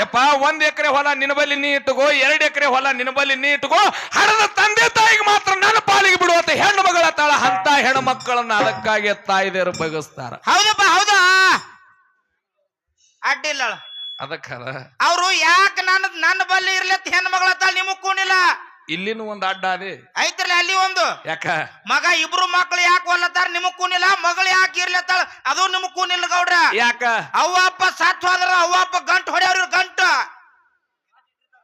ಯಪ್ಪ ಒಂದ್ ಎಕರೆ ಹೊಲ ನಿನ್ನ ಬಲ್ಲಿ ನೀ ಇಟ್ಟುಕೋ ಎರಡ್ ಎಕರೆ ಹೊಲ ನಿನ್ನ ಬಲ್ಲಿ ನೀ ಇಟ್ಟುಕೋ ಹಣದ ತಂದೆ ತಾಯಿಗೆ ಮಾತ್ರ ನನ್ನ ಪಾಲಿಗೆ ಬಿಡುವಂತ ಹೆಣ್ಣು ಮಗಳ ತಾಳ ಅಂತ ಹೆಣ್ಣು ಮಕ್ಕಳನ್ನ ಅದಕ್ಕಾಗಿ ತಾಯಿದೇರು ಬಗಸ್ತಾರ. ಹೌದಪ್ಪ ಹೌದಾ? ಅಡ್ಡಿಲ್ಲ ಅದಕ್ಕ ಅವ್ರು ಯಾಕೆ ನನ್ನ ನನ್ನ ಬಲ್ಲಿ ಇರ್ಲತ್ತ ಹೆಣ್ಣು ಮಗಳ ತಾಳ ನಿಮಗ್ ಕೂನಿಲ್ಲ? ಇಲ್ಲಿನೂ ಒಂದ್ ಅಡ್ಡ ಅದೇ. ಐತ್ರಿ ಅಲ್ಲಿ ಒಂದು. ಯಾಕ? ಮಗ ಇಬ್ರು ಮಕ್ಳು ಯಾಕೆ ಒಲ್ಲತ್ತಾರ ನಿಮಗ್ ಕೂನಿಲ್ಲ? ಮಗಳು ಯಾಕೆ ಇರ್ಲತ್ತಾಳ? ಅದು ನಿಮಗ್ ಕೂನಿಲ್ಲ ಗೌಡ್ರ. ಯಾಕ? ಅವ್ವಪ್ಪ ಅಪ್ಪ ಸತ್ ಹೋದ್ರ ಅವ್ವ ಅಪ್ಪ ಗಂಟ್ ಹೊಡೆಯವ್ರ ಗಂಟು.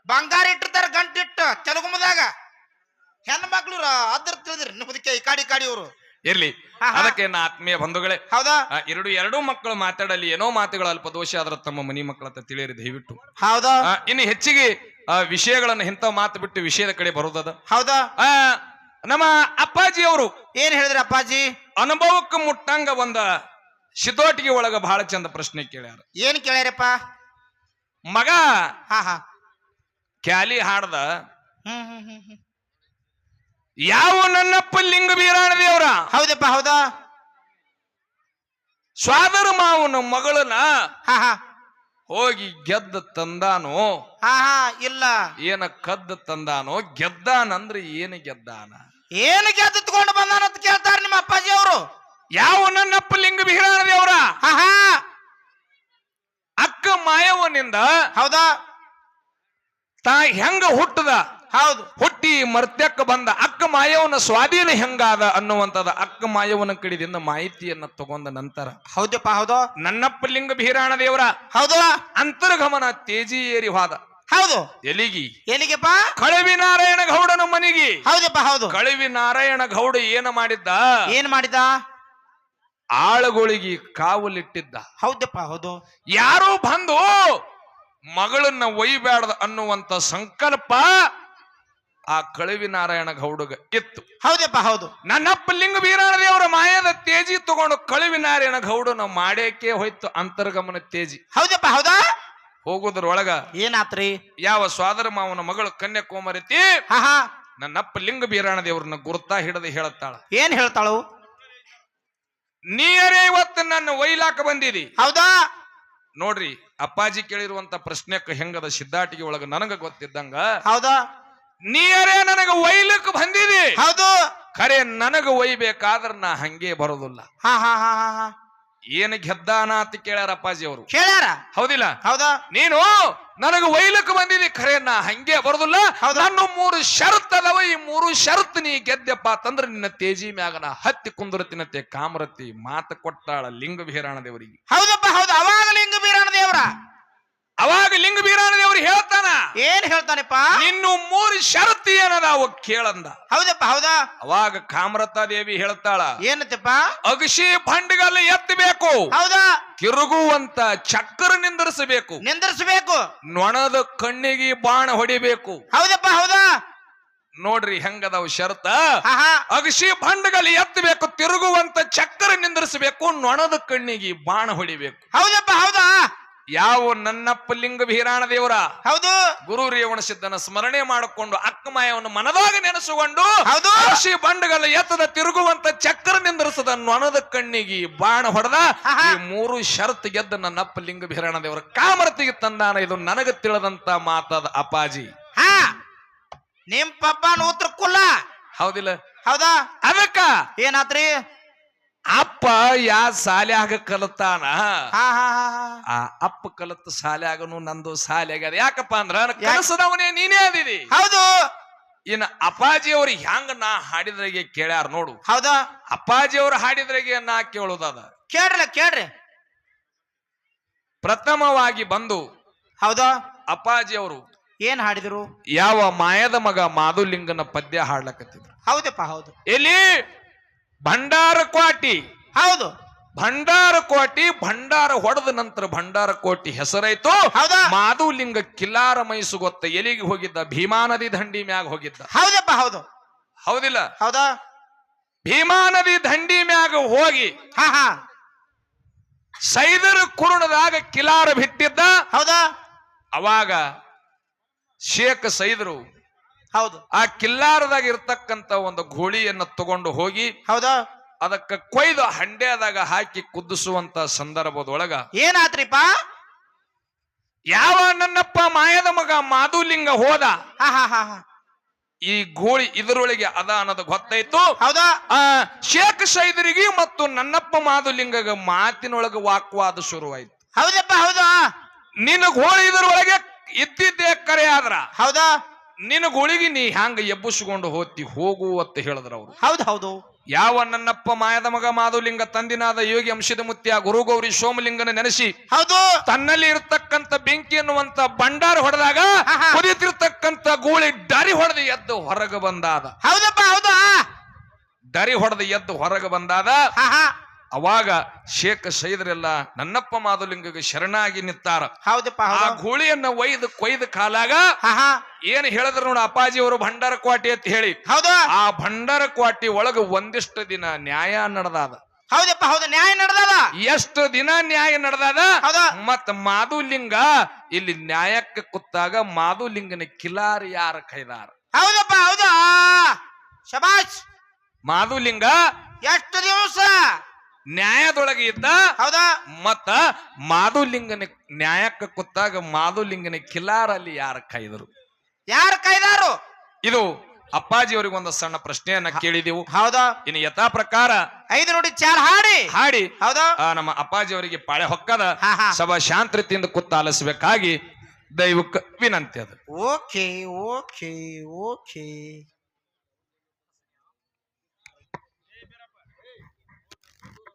ಬಂಗಾರ ಇಟ್ಟಿರ್ತಾರ ಗಂಟ್ ಇಟ್ಟು. ತೆಲುಗುಮದಾಗ ಹೆಣ್ಮಕ್ಳು ಅದ್ರ ತಿಳಿದ್ರಿ ನಿಮ್ಮದಕ್ಕೆ ಈ ಕಾಡಿ ಕಾಡಿ ಇವ್ರು ಇರ್ಲಿ. ಅದಕ್ಕೆ ನಾ ಆತ್ಮೀಯ ಬಂಧುಗಳೇ ಹೌದಾ? ಎರಡು ಎರಡು ಮಕ್ಕಳು ಮಾತಾಡಲಿ ಏನೋ ಮಾತುಗಳು ಅಲ್ಪ ದೋಷ ಆದ್ರೆ ತಮ್ಮ ಮನಿ ಮಕ್ಕಳ ಹತ್ರ ತಿಳಿಯಿರಿ ದಯವಿಟ್ಟು. ಹೌದಾ? ಇನ್ನು ಹೆಚ್ಚಿಗೆ ಆ, ವಿಷಯಗಳನ್ನ ಇಂಥ ಮಾತು ಬಿಟ್ಟು ವಿಷಯದ ಕಡೆ ಬರೋದದ ಹೌದಾ? ನಮ್ಮ ಅಪ್ಪಾಜಿ ಅವರು ಏನ್ ಹೇಳಿದ್ರಿ ಅಪ್ಪಾಜಿ? ಅನುಭವಕ್ಕೆ ಮುಟ್ಟಂಗ ಒಂದ ಶಿತೋಟಿಗೆ ಒಳಗ ಬಹಳ ಚಂದ ಪ್ರಶ್ನೆ ಕೇಳ್ಯಾರ. ಏನ್ ಕೇಳ್ಯಾರಪ್ಪ? ಮಗ ಹಾ ಹಾ. ಕ್ಯಾಲಿ ಹಾಡ್ದ ಹ್ಮ್ ಹ್ಮ್ ಹ್ಮ್ ಹ್ಮ್. ಯಾವ ನನ್ನಪ್ಪ ಲಿಂಗ ಬೀರಾಣ ದೇವ್ರ ಹೌದಪ್ಪ ಹೌದಾ? ಸ್ವಾದರ ಮಾವನ ಮಗಳನ್ನ ಹೋಗಿ ಗೆದ್ದ ತಂದಾನೋ? ಹಾ ಹಾ ಇಲ್ಲ. ಏನ ಕದ್ದ ತಂದಾನೋ? ಗೆದ್ದಾನಂದ್ರೆ ಏನು ಗೆದ್ದಾನ? ಏನು ಬಂದಾನ ಅಂತ ಕೇಳ್ತಾರ ನಿಮ್ಮ ಅಪ್ಪಾಜಿ ಅವರು. ಯಾವ ನನ್ನಪ್ಪ ಲಿಂಗ ಬೀರಾಣ ದೇವ್ರ ಹಾ. ಅಕ್ಕ ಮಾಯವನಿಂದ ಹೌದಾ? ತಾ ಹೆಂಗ ಹುಟ್ಟದ? ಹೌದು. ಹುಟ್ಟಿ ಮರ್ತ್ಯಕ್ಕ ಬಂದ ಅಕ್ಕ ಮಾಯವನ ಸ್ವಾಧೀನ ಹೆಂಗಾದ ಅನ್ನುವಂಥದ್ದು ಅಕ್ಕ ಮಾಯವನ ಕಡಿದಿಂದ ಮಾಹಿತಿಯನ್ನ ತಗೊಂಡ ನಂತರ ಹೌದಪ್ಪ ಹೌದು. ನನ್ನಪ್ಪ ಲಿಂಗ ಬೀರಾಣ ದೇವರ ಹೌದು. ಅಂತರ್ಗಮನ ತೇಜಿ ಏರಿ ಹೋದ. ಹೌದು ಎಲಿಗಿ. ಎಲಿಗೆಪ್ಪ? ಕಳವಿ ನಾರಾಯಣ ಗೌಡನ ಮನಿಗಿ. ಹೌದಪ್ಪ ಹೌದು. ಕಳವಿ ನಾರಾಯಣ ಗೌಡ ಏನ ಮಾಡಿದ್ದ? ಏನ್ ಮಾಡಿದ ಆಳುಗಳಿಗೆ ಕಾವಲಿಟ್ಟಿದ್ದ. ಹೌದಪ್ಪ ಹೌದು. ಯಾರು ಬಂದು ಮಗಳನ್ನ ಒಯ್ಬೇಡದ ಅನ್ನುವಂತ ಸಂಕಲ್ಪ ಆ ಕಳವಿ ನಾರಾಯಣ ಗೌಡಗ ಇತ್ತು ಹೌದಪ್ಪ ಹೌದು. ನನ್ನಪ್ಪ ಲಿಂಗ ದೇವರ ಮಾಯದ ತೇಜಿ ತಗೊಂಡು ಕಳವಿ ನಾರಾಯಣ ಗೌಡನ ಮಾಡೇಕೆ ಹೋಯ್ತು ಅಂತರ್ಗಮನ ತೇಜಿ. ಹೌದಪ್ಪ ಹೌದಾ? ಹೋಗುದ್ರೊಳಗ ಏನಾತ್ರಿ? ಯಾವ ಸ್ವಾದರ ಮಾವನ ಮಗಳು ಕನ್ಯಾಕುಮಾರಿತಿ ನನ್ನಪ್ಪ ಲಿಂಗ ಬೀರಾಣ ದೇವ್ರನ್ನ ಗುರ್ತಾ ಹಿಡದು ಹೇಳತ್ತಾಳ ಏನ್ ಹೇಳ್ತಾಳು? ನೀರೇ ಇವತ್ತು ನನ್ನ ಒಯ್ಲಾಕ ಬಂದಿದಿ? ಹೌದಾ? ನೋಡ್ರಿ ಅಪ್ಪಾಜಿ ಕೇಳಿರುವಂತ ಪ್ರಶ್ನೆಕ್ಕ ಹೆಂಗದ ಸಿದ್ಧಾಟಿಗೆ ಒಳಗ ನನಗ ಗೊತ್ತಿದ್ದಂಗ ಹೌದಾ? ನೀರೇ ನನಗ ಒಯ್ಲಕ್ ಬಂದಿದಿ. ಹೌದು. ಖರೆ ನನಗ ಒಯ್ಬೇಕಾದ್ರ ನಾ ಹಂಗೆ ಬರೋದಿಲ್ಲ. ಹಾ ಹಾ ಹಾ ಹಾ ಹಾ. ಏನ್ ಗೆದ್ದಾನ ಅಂತ ಕೇಳ್ಯಾರ ಅಪ್ಪಾಜಿ ಅವರು. ಕೇಳ್ಯಾರ? ಹೌದಿಲ್ಲ? ಹೌದಾ. ನೀನು ನನಗ ಒಯ್ಲಕ್ ಬಂದಿದಿ. ಖರೆ ನಾ ಹಂಗೆ ಬರೋದಿಲ್ಲ. ನನ್ನ ಮೂರು ಷರತ್ ಅದಾವ. ಈ ಮೂರು ಷರತ್ ನೀ ಗೆದ್ದಪ್ಪ ಅಂತಂದ್ರ ನಿನ್ನ ತೇಜಿ ಮ್ಯಾಗ ನಾ ಹತ್ತಿ ಕುಂದಿರ್ತಿನಂತೆ ಕಾಮರತಿ ಮಾತು ಕೊಟ್ಟಾಳ ಲಿಂಗ ಬೀರಾಣ ದೇವರಿಗೆ. ಹೌದಪ್ಪ ಹೌದು. ಅವಾಗ ಲಿಂಗ ಬೀರಾಣ ದೇವ್ರ. ಅವಾಗ ಲಿಂಗ ಬೀರಾನ ದೇವರು ಹೇಳ್ತಾನ ಏನ್ ಹೇಳ್ತಾನಪ್ಪ? ಇನ್ನು ಮೂರು ಷರತ್ತು ಏನದಾವ ಕೇಳಂದ. ಹೌದಪ್ಪ ಹೌದಾ? ಅವಾಗ ಕಾಮ್ರತಾ ದೇವಿ ಹೇಳ್ತಾಳ ಏನತ್ತಪ್ಪ? ಅಗಶಿ ಭಂಡಗಲ್ಲ ಎತ್ತಬೇಕು ಹೌದಾ? ತಿರುಗುವಂತ ಚಕ್ರ ನಿಂದರಿಸಬೇಕು ನಿಂದರಿಸಬೇಕು. ನೊಣದ ಕಣ್ಣಿಗೆ ಬಾಣ ಹೊಡಿಬೇಕು. ಹೌದಪ್ಪ ಹೌದಾ? ನೋಡ್ರಿ ಹೆಂಗದಾವ್ ಶರತ್ ಅಗಶಿ ಭಂಡಗಲ್ಲಿ ಎತ್ತಬೇಕು ತಿರುಗುವಂತ ಚಕ್ರ ನಿಂದರಿಸಬೇಕು ನೊಣದ ಕಣ್ಣಿಗೆ ಬಾಣ ಹೊಡಿಬೇಕು. ಹೌದಪ್ಪ ಹೌದಾ? ಯಾವ ನನ್ನಪ್ಪ ಲಿಂಗ ಭೀರಾಣ ದೇವರ? ಹೌದು. ಗುರು ರೇವಣ ಸಿದ್ಧನ ಸ್ಮರಣೆ ಮಾಡಿಕೊಂಡು ಅಕ್ಕಮಾಯವನ್ನು ಮನದಾಗ ನೆನೆಸಿಕೊಂಡು ಹೌದು. ಋಷಿ ಬಂಡಗಳ ಎತ್ತದ ತಿರುಗುವಂತ ಚಕ್ರ ನಿಂದ್ರಿಸದ ನೊಣದ ಕಣ್ಣಿಗೆ ಬಾಣ ಹೊಡೆದ. ಈ ಮೂರು ಷರತ್ ಗೆದ್ದ ನನ್ನಪ್ಪ ಲಿಂಗ ಭೀರಾಣ ದೇವರ ಕಾಮರತಿಗೆ ತಂದಾನ ಇದು ನನಗ ತಿಳಿದಂತ ಮಾತದ ಅಪಾಜಿ ಹಾ. ನಿಮ್ ಪಪ್ಪ ಉತ್ತರ ಕುಲ್ಲ. ಹೌದಿಲ್ಲ. ಹೌದಾ? ಅದಕ್ಕ ಏನಾತ್ರಿ? ಅಪ್ಪ ಯಾ ಸಾಲ್ಯಾಗ ಕಲತಾನ? ಆ ಅಪ್ಪ ಕಲತ ಸಾಲ್ಯಾಗನು ನಂದು ಸಾಲ್ಯಾಗ ಆಗ್ಯದ ಯಾಕಪ್ಪ ಅಂದ್ರ ಕನಸದವನೇ ನೀನೇ ಅದಿದಿ. ಹೌದು. ಇನ್ನ ಅಪ್ಪಾಜಿ ಅವ್ರು ಹೆಂಗ ನಾ ಹಾಡಿದ್ರಾಗೆ ಕೇಳ್ಯಾರ ನೋಡು. ಹೌದಾ? ಅಪ್ಪಾಜಿ ಅವ್ರು ಹಾಡಿದ್ರಾಗೆ ನಾ ಕೇಳೋದದ ಕೇಳ್ರಿ ಕೇಳ್ರಿ. ಪ್ರಥಮವಾಗಿ ಬಂದು ಹೌದಾ? ಅಪ್ಪಾಜಿ ಅವರು ಏನ್ ಹಾಡಿದ್ರು? ಯಾವ ಮಾಯದ ಮಗ ಮಾಧುಲಿಂಗನ ಪದ್ಯ ಹಾಡ್ಲಕತ್ತಿದ್ರು. ಹೌದಪ್ಪ ಹೌದು. ಎಲ್ಲಿ? ಭಂಡಾರ ಕ್ವಾಟಿ ಹೌದು. ಭಂಡಾರ ಕೋಟಿ ಭಂಡಾರ ಹೊಡೆದ ನಂತರ ಭಂಡಾರ ಕೋಟಿ ಹೆಸರಾಯ್ತು. ಹೌದಾ? ಮಾಧುಲಿಂಗ ಕಿಲ್ಲಾರ ಮೈಸು ಗೊತ್ತ ಎಲ್ಲಿಗೆ ಹೋಗಿದ್ದ ಭೀಮಾ ನದಿ ದಂಡಿ ಮ್ಯಾಗ ಹೋಗಿದ್ದ. ಹೌದಪ್ಪ ಹೌದು. ಹೌದಿಲ್ಲ? ಹೌದಾ? ಭೀಮಾ ನದಿ ದಂಡಿ ಮ್ಯಾಗ ಹೋಗಿ ಹಾ ಹಾ. ಸೈದರ ಕುರುಣದಾಗ ಕಿಲಾರ ಬಿಟ್ಟಿದ್ದ. ಹೌದಾ? ಅವಾಗ ಶೇಖ್ ಸೈದರು ಹೌದು. ಆ ಕಿಲ್ಲಾರದಾಗ ಇರ್ತಕ್ಕಂತ ಒಂದು ಗೋಳಿಯನ್ನ ತಗೊಂಡು ಹೋಗಿ ಹೌದಾ? ಅದಕ್ಕ ಕೊಯ್ದು ಹಂಡೆದಾಗ ಹಾಕಿ ಕುದಿಸುವಂತ ಸಂದರ್ಭದೊಳಗ ಏನಾತ್ರಿಪ್ಪ ಯಾವ ನನ್ನಪ್ಪ ಮಾಯದ ಮಗ ಮಾಧುಲಿಂಗ ಹೋದ? ಹಾ ಹಾ ಹಾ ಹಾ. ಈ ಗೋಳಿ ಇದರೊಳಗೆ ಅದ ಅನ್ನೋದು ಗೊತ್ತಾಯ್ತು. ಹೌದಾ? ಆ ಶೇಖ್ ಸೈದರಿಗೆ ಮತ್ತು ನನ್ನಪ್ಪ ಮಾಧುಲಿಂಗ ಮಾತಿನೊಳಗೆ ವಾಕ್ವಾದ ಶುರುವಾಯ್ತು. ಹೌದಪ್ಪ ಹೌದಾ? ನಿನ್ನ ಗೋಳಿ ಇದರೊಳಗೆ ಇದ್ದಿದ್ದೇ ಕರೆ ಆದ್ರ ಹೌದಾ? ನಿನ್ನ ಗುಳಿಗೆ ನೀ ಹ್ಯಾಂಗ ಎಬ್ಬಿಸ್ಕೊಂಡು ಹೋತಿ ಹೋಗು ಅಂತ ಹೇಳಿದ್ರ ಅವ್ರು. ಹೌದು ಹೌದು. ಯಾವ ನನ್ನಪ್ಪ ಮಾಯದ ಮಗ ಮಾಧುಲಿಂಗ ತಂದಿನಾದ ಯೋಗಿ ಅಂಶದ ಗುರು ಗೌರಿ ಸೋಮಲಿಂಗನ ನೆನೆಸಿ ಹೌದು. ತನ್ನಲ್ಲಿ ಇರತಕ್ಕಂತ ಬೆಂಕಿ ಎನ್ನುವಂತ ಭಂಡಾರ ಹೊಡೆದಾಗ. ಕುದಿತಿರ್ತಕ್ಕಂತ ಗೂಳಿ ಡರಿ ಹೊಡೆದು ಎದ್ದು ಹೊರಗೆ ಬಂದಾದ. ಹೌದಪ್ಪ ಹೌದಾ ಡರಿ ಹೊಡೆದು ಎದ್ದು ಹೊರಗೆ ಬಂದಾದ. ಅವಾಗ ಶೇಖ ಸೈದರೆಲ್ಲ ನನ್ನಪ್ಪ ಮಾಧುಲಿಂಗಗೆ ಶರಣಾಗಿ ನಿಂತಾರ. ಹೌದಪ್ಪ ಆ ಗೂಳಿಯನ್ನ ಒಯ್ದು ಕೊಯ್ದ ಕಾಲಾಗ ಏನ್ ಹೇಳಿದ್ರು ನೋಡ ಅಪ್ಪಾಜಿ ಅವರು ಭಂಡಾರ ಕ್ವಾಟಿ ಅಂತ ಹೇಳಿ. ಹೌದಾ. ಆ ಭಂಡಾರ ಕ್ವಾಟಿ ಒಳಗ ಒಂದಿಷ್ಟು ದಿನ ನ್ಯಾಯ ನಡೆದಾದ. ಹೌದಪ್ಪ ಹೌದು. ನ್ಯಾಯ ನಡೆದಾದ? ಎಷ್ಟು ದಿನ ನ್ಯಾಯ ನಡೆದಾದ? ಹೌದಾ. ಮತ್ ಮಾಧುಲಿಂಗ ಇಲ್ಲಿ ನ್ಯಾಯಕ್ಕೆ ಕುತ್ತಾಗ ಮಾಧುಲಿಂಗನ ಕಿಲಾರಿ ಯಾರ ಕೈದಾರ? ಹೌದಪ್ಪ ಹೌದಾ. ಶಬಾಷ್. ಮಾಧುಲಿಂಗ ಎಷ್ಟು ದಿವಸ? ನ್ಯಾಯದೊಳಗೆ ಇದ್ದ ಹೌದಾ? ಮತ್ತ ಮಾಧುಲಿಂಗನ ನ್ಯಾಯಕ್ಕೆ ಕೂತಾಗ ಮಾಧುಲಿಂಗನ ಕಿಲಾರಲ್ಲಿ ಯಾರ ಕಾಯ್ದರು? ಯಾರ ಕೈದಾರು ಇದು ಅಪ್ಪಾಜಿ ಅವರಿಗೆ ಒಂದು ಸಣ್ಣ ಪ್ರಶ್ನೆಯನ್ನ ಕೇಳಿದೆವು. ಹೌದಾ? ಇನ್ನು ಯಥಾ ಪ್ರಕಾರ ಐದು ನೋಡಿ ಚಾರ್ ಹಾಡಿ. ಹಾಡಿ ಹೌದಾ? ಆ ನಮ್ಮ ಅಪ್ಪಾಜಿ ಅವರಿಗೆ ಪಾಳೆ ಹೊಕ್ಕದ ಹಾ, ಹಾ. ಸಭಾ ಶಾಂತತೆಯಿಂದ ಕೂತ ಆಲಿಸಬೇಕಾಗಿ ದೈವಕ್ಕೆ ವಿನಂತಿ ಅದು. Okay okay okay.